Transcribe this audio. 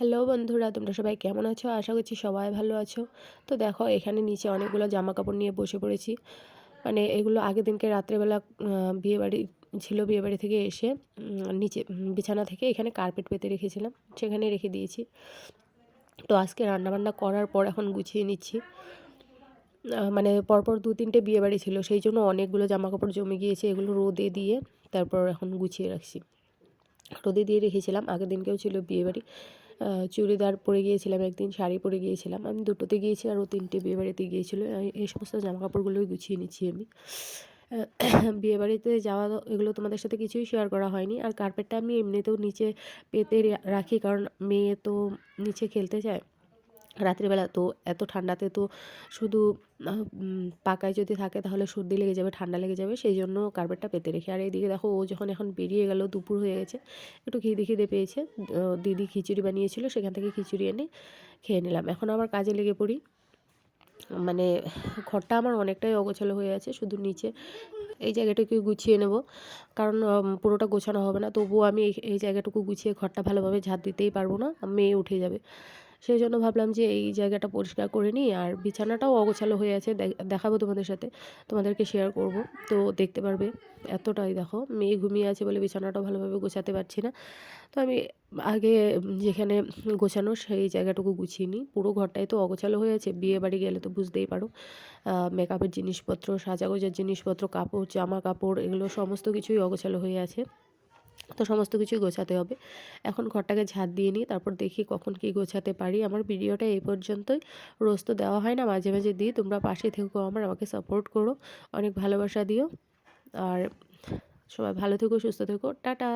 Hello বন্ধুরা, তোমরা সবাই কেমন আছো? আশা করছি সবাই ভালো আছো। তো দেখো, এখানে নিচে অনেকগুলো জামা কাপড় নিয়ে বসে পড়েছি। মানে এগুলো আগের দিনকে রাত্রেবেলা বিয়েবাড়ি ছিল, বিয়েবাড়ি থেকে এসে নিচে বিছানা থেকে এখানে কার্পেট পেতে রেখেছিলাম। সেখানে রেখে দিয়েছি। তো আজকে রান্নাবান্না করার পর এখন গুছিয়ে নিচ্ছি। মানে পরপর দু তিনটে বিয়েবাড়ি ছিল, সেই জন্য অনেকগুলো জামা কাপড় জমে গিয়েছে, এগুলো রোদে দিয়ে তারপর এখন গুছিয়ে রাখছি। রোদে দিয়ে রেখেছিলাম, আগের দিনকেও ছিল বিয়েবাড়ি। চুড়িদার পরে গিয়েছিলাম, একদিন শাড়ি পরে গিয়েছিলাম। আমি দুটোতে গিয়েছি আর ও তিনটে বিয়েবাড়িতে গিয়েছিল। এই সমস্ত জামা কাপড়গুলোই গুছিয়ে নিচ্ছি আমি। বিয়েবাড়িতে যাওয়া এগুলো তোমাদের সাথে কিছুই শেয়ার করা হয়নি। আর কার্পেটটা আমি এমনিতেও নিচে পেতে রাখি, কারণ মেয়ে তো নিচে খেলতে যায় রাত্রিবেলা তো এত ঠান্ডাতে তো শুধু পাকায় যদি থাকে তাহলে সর্দি লেগে যাবে, ঠান্ডা লেগে যাবে, সেই জন্য কার্পেটটা পেতে রেখে। আর এইদিকে দেখো ও যখন এখন বেরিয়ে গেল, দুপুর হয়ে গেছে, একটু খিদে খিদে পেয়েছে। দিদি খিচুড়ি বানিয়েছিল, সেখান থেকে খিচুড়ি এনে খেয়ে নিলাম। এখন আবার কাজে লেগে পড়ি। মানে ঘরটা আমার অনেকটাই অগোছালো হয়ে আছে, শুধু নিচে এই জায়গাটাকে গুছিয়ে নেব। কারণ পুরোটা গোছানো হবে না, তবুও আমি এই জায়গাটুকু গুছিয়ে ঘরটা ভালোভাবে ঝাঁট দিতেই পারব না, মেয়ে উঠে যাবে। সেই জন্য ভাবলাম যে, এই জায়গাটা পরিষ্কার করে নিই। আর বিছানাটাও অগোছালো হয়ে আছে দেখাবো তোমাদের সাথে। তোমাদেরকে শেয়ার করব। তো দেখতে পারবে, এতটাই দেখো, মেয়ে ঘুমিয়ে আছে বলে বিছানাটাও ভালোভাবে গোছাতে পারছি না। তো আমি আগে যেখানে গোছানো সেই জায়গাটুকু গুছিয়ে নিই। পুরো ঘরটাই তো অগোছালো হয়ে আছে, বিয়ে বাড়ি গেলে তো বুঝতেই পারো। মেকআপের জিনিসপত্র, সাজাগোজার জিনিসপত্র, কাপড় জামা কাপড় এগুলো সমস্ত কিছুই অগোছালো হয়ে আছে। তো সমস্ত কিছুই গোছাতে হবে। এখন ঘরটাকে ঝাঁট দিয়ে নিই, তারপর দেখি কখন কি গোছাতে পারি। আমার ভিডিওটা এই পর্যন্তই। রোজ তো দেওয়া হয় না, মাঝে মাঝে দিই। তোমরা পাশে থেকো আমার, আমাকে সাপোর্ট করো। অনেক ভালোবাসা দিও। আর সবাই ভালো থেকো, সুস্থ থেকো। টাটা!